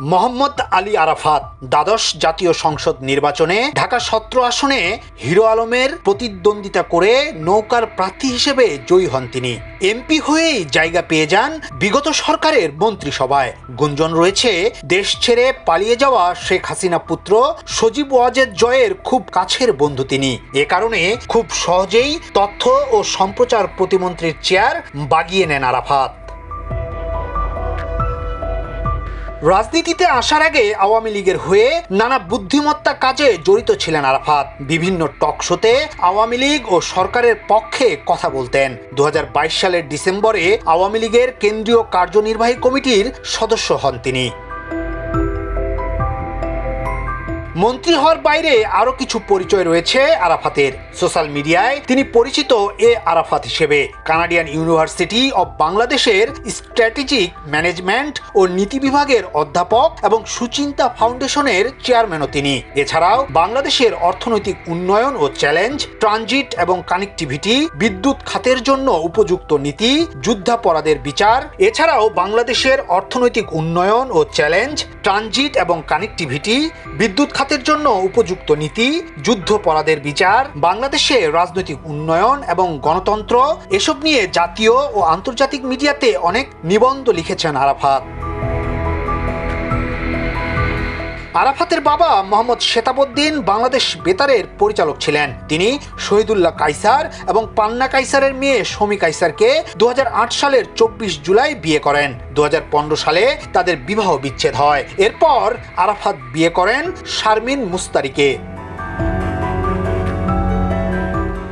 মোহাম্মদ আলী আরাফাত দ্বাদশ জাতীয় সংসদ নির্বাচনে ঢাকা সত্র আসনে হিরো আলমের প্রতিদ্বন্দ্বিতা করে নৌকার প্রার্থী হিসেবে জয়ী হন তিনি। এমপি হয়েই জায়গা পেয়ে যান বিগত সরকারের মন্ত্রিসভায়। গুঞ্জন রয়েছে, দেশ ছেড়ে পালিয়ে যাওয়া শেখ হাসিনা পুত্র সজীব ওয়াজেদ জয়ের খুব কাছের বন্ধু তিনি। এ কারণে খুব সহজেই তথ্য ও সম্প্রচার প্রতিমন্ত্রীর চেয়ার বাগিয়ে নেন আরাফাত। রাজনীতিতে আসার আগে আওয়ামী লীগের হয়ে নানা বুদ্ধিমত্তা কাজে জড়িত ছিলেন আরাফাত। বিভিন্ন টক শোতে আওয়ামী লীগ ও সরকারের পক্ষে কথা বলতেন। দু হাজার বাইশ সালের ডিসেম্বরে আওয়ামী লীগের কেন্দ্রীয় কার্যনির্বাহী কমিটির সদস্য হন তিনি। মন্ত্রী হওয়ার বাইরে আরও কিছু পরিচয় রয়েছে আরাফাতের। সোশ্যাল মিডিয়ায় তিনি পরিচিত এ আরাফাত হিসেবে। কানাডিয়ান ইউনিভার্সিটি অব বাংলাদেশের স্ট্র্যাটেজিক ম্যানেজমেন্ট ও নীতি বিভাগের অধ্যাপক এবং সুচিন্তা ফাউন্ডেশনের চেয়ারম্যানও তিনি। এছাড়াও বাংলাদেশের অর্থনৈতিক উন্নয়ন ও চ্যালেঞ্জ, ট্রানজিট এবং কানেক্টিভিটি, বিদ্যুৎ খাতের জন্য উপযুক্ত নীতি, যুদ্ধাপরাধের বিচার, এছাড়াও বাংলাদেশের অর্থনৈতিক উন্নয়ন ও চ্যালেঞ্জ, ট্রানজিট এবং কানেক্টিভিটি, বিদ্যুৎ খাতের জন্য উপযুক্ত নীতি, যুদ্ধপরাধের বিচার, বাংলাদেশে রাজনৈতিক উন্নয়ন এবং গণতন্ত্র, এসব নিয়ে জাতীয় ও আন্তর্জাতিক মিডিয়াতে অনেক নিবন্ধ লিখেছেন আরাফাত। আরাফাতের বাবা মোহাম্মদ শেতাবুদ্দিন বাংলাদেশ বেতারের পরিচালক ছিলেন। তিনি শহীদুল্লাহ কাইসার এবং পান্না কাইসারের মেয়ে শমী কাইসারকে দু হাজার আট সালের চব্বিশ জুলাই বিয়ে করেন। দু হাজার পনেরো সালে তাদের বিবাহ বিচ্ছেদ হয়। এরপর আরাফাত বিয়ে করেন শারমিন মুস্তারিকে।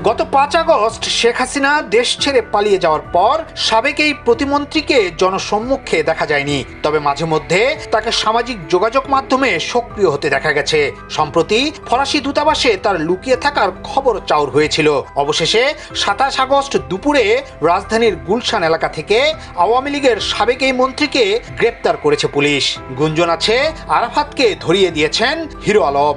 গত পাঁচ আগস্ট শেখ হাসিনা দেশ ছেড়ে পালিয়ে যাওয়ার পর সাবেক এই প্রতিমন্ত্রীকে জনসম্মুখে দেখা যায়নি। তবে মাঝে মধ্যে তাকে সামাজিক যোগাযোগ মাধ্যমে সক্রিয় হতে দেখা গেছে। সম্প্রতি ফরাসি দূতাবাসে তার লুকিয়ে থাকার খবর চাউর হয়েছিল। অবশেষে সাতাশ আগস্ট দুপুরে রাজধানীর গুলশান এলাকা থেকে আওয়ামী লীগের সাবেক এই মন্ত্রীকে গ্রেপ্তার করেছে পুলিশ। গুঞ্জন আছে, আরাফাতকে ধরিয়ে দিয়েছেন হিরো আলম।